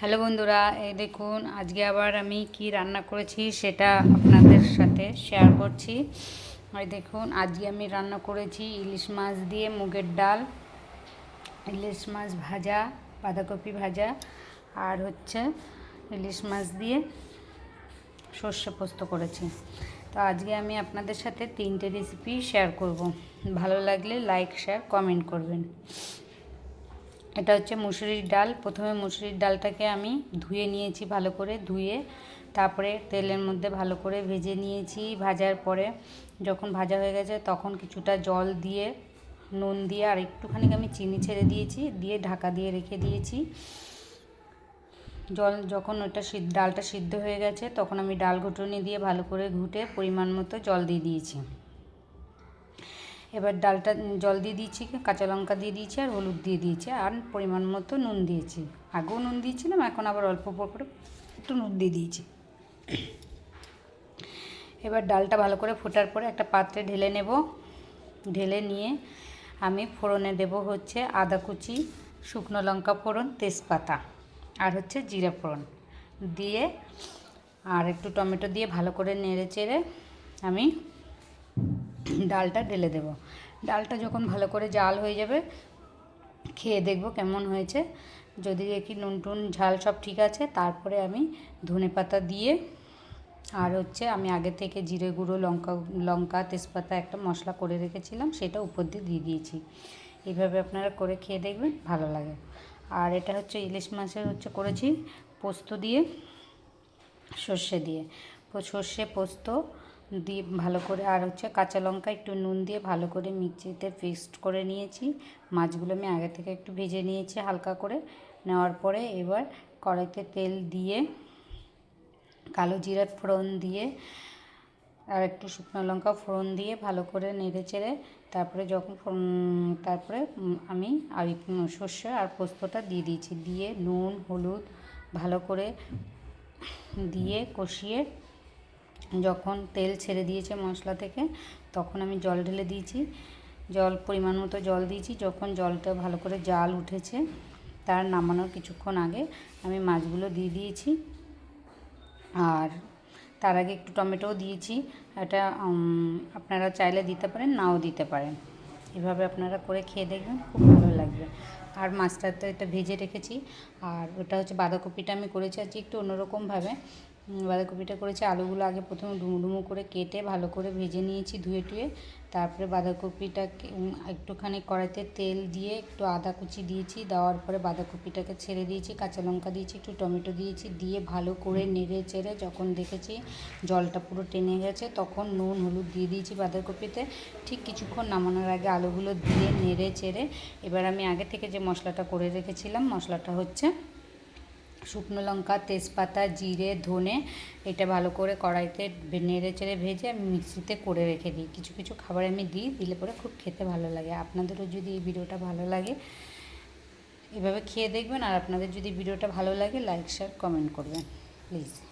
Hello বন্ধুরা, এই দেখুন, আজকে আবার আমি কি রান্না করেছি সেটা আপনাদের সাথে শেয়ার করছি। এই দেখুন, আজকে আমি রান্না করেছি ইলিশ মাছ দিয়ে মুগের ডাল, ইলিশ মাছ ভাজা, বাঁধাকপি ভাজা, আর হচ্ছে ইলিশ মাছ দিয়ে সর্ষে পোস্ত করেছি। তো আজকে আমি আপনাদের সাথে তিনটে রেসিপি শেয়ার করব। ভালো লাগলে লাইক শেয়ার কমেন্ট করবেন। এটা হচ্ছে মুসুরির ডাল। প্রথমে মুসুরির ডালটাকে আমি ধুয়ে নিয়েছি ভালো করে, ধুয়ে তারপরে তেলের মধ্যে ভালো করে ভেজে নিয়েছি। ভাজার পরে যখন ভাজা হয়ে গেছে তখন কিছুটা জল দিয়ে, নুন দিয়ে আর একটুখানি আমি চিনি ছেড়ে দিয়েছি, দিয়ে ঢাকা দিয়ে রেখে দিয়েছি। জল যখন ওটা ডালটা সিদ্ধ হয়ে গেছে তখন আমি ডাল ঘুটুনি দিয়ে ভালো করে ঘুটে পরিমাণ মতো জল দিয়ে দিয়েছি। এবার ডালটা জল দিয়ে দিয়েছি, কাঁচা লঙ্কা দিয়ে দিয়েছি আর হলুদ দিয়ে দিয়েছি আর পরিমাণ মতো নুন দিয়েছি। আগেও নুন দিয়েছিলাম, এখন আবার অল্প অল্প করে একটু নুন দিয়ে দিয়েছি। এবার ডালটা ভালো করে ফোটার পরে একটা পাত্রে ঢেলে নেব। ঢেলে নিয়ে আমি ফোড়নে দেব হচ্ছে আদা কুচি, শুকনো লঙ্কা ফোড়ন, তেজপাতা আর হচ্ছে জিরা ফোড়ন। দিয়ে আর একটু টমেটো দিয়ে ভালো করে নেড়ে চেড়ে আমি ডালটা ঢেলে দেব। ডালটা যখন ভালো করে জাল হয়ে যাবে, খেয়ে দেখব কেমন হয়েছে। যদি দেখি নুন টুন ঝাল সব ঠিক আছে, তারপরে আমি ধনে পাতা দিয়ে, আর হচ্ছে আমি আগে থেকে জিরে গুঁড়ো, লঙ্কা লঙ্কা, তেজপাতা একটা মশলা করে রেখেছিলাম, সেটা উপর দিয়ে দিয়ে দিয়েছি। এইভাবে আপনারা করে খেয়ে দেখবেন, ভালো লাগে। আর এটা হচ্ছে ইলিশ মাছের হচ্ছে করেছি পোস্ত দিয়ে, সর্ষে দিয়ে। সর্ষে পোস্ত দিয়ে ভালো করে, আর হচ্ছে কাঁচা লঙ্কা একটু নুন দিয়ে ভালো করে মিক্সিতে পেস্ট করে নিয়েছি। মাছগুলো আমি আগে থেকে একটু ভেজে নিয়েছি হালকা করে। নেওয়ার পরে এবার কড়াইতে তেল দিয়ে, কালো জিরার ফোড়ন দিয়ে, আর একটু শুকনো লঙ্কা ফোড়ন দিয়ে ভালো করে নেড়ে চেড়ে তারপরে যখন তারপরে আমি আর সর্ষে আর পোস্তটা দিয়ে দিয়েছি। দিয়ে নুন, হলুদ ভালো করে দিয়ে কষিয়ে যখন তেল ছেড়ে দিয়েছে মশলা থেকে, তখন আমি জল ঢেলে দিয়েছি। জল, পরিমাণ মতো জল দিয়েছি। যখন জলটা ভালো করে জাল উঠেছে, তার নামানোর কিছুক্ষণ আগে আমি মাছগুলো দিয়ে দিয়েছি। আর তার আগে একটু টমেটোও দিয়েছি। এটা আপনারা চাইলে দিতে পারেন, নাও দিতে পারেন। এভাবে আপনারা করে খেয়ে দেখবেন, খুব ভালো লাগবে। আর মাছটা তো এটা ভেজে রেখেছি। আর ওটা হচ্ছে বাঁধাকপিটা আমি করেছি আজকে একটু অন্যরকমভাবে। বাঁধাকপিটা করেছি, আলুগুলো আগে প্রথমে ডুমো করে কেটে ভালো করে ভেজে নিয়েছি ধুয়ে টুয়ে। তারপরে বাঁধাকপিটাকে একটুখানি কড়াইতে তেল দিয়ে একটু আদা কুচি দিয়েছি, দেওয়ার পরে বাঁধাকপিটাকে ছেড়ে দিয়েছি, কাঁচা লঙ্কা দিয়েছি, একটু টমেটো দিয়েছি, দিয়ে ভালো করে নেড়ে চেড়ে যখন দেখেছি জলটা পুরো টেনে গেছে, তখন নুন, হলুদ দিয়ে দিয়েছি বাঁধাকপিতে। ঠিক কিছুক্ষণ নামানোর আগে আলুগুলো দিয়ে নেড়ে চেড়ে, এবার আমি আগে থেকে যে মশলাটা করে রেখেছিলাম, মশলাটা হচ্ছে শুকনো লঙ্কা, তেজপাতা, জিরে, ধনে, এটা ভালো করে কড়াইতে নেড়ে চেড়ে ভেজে আমি মিক্সিতে করে রেখে দিই। কিছু কিছু খাবার আমি দিই, দিলে পরে খুব খেতে ভালো লাগে। আপনাদেরও যদি এই ভিডিওটা ভালো লাগে, এভাবে খেয়ে দেখবেন। আর আপনাদের যদি ভিডিওটা ভালো লাগে, লাইক, শেয়ার, কমেন্ট করবেন, প্লিজ।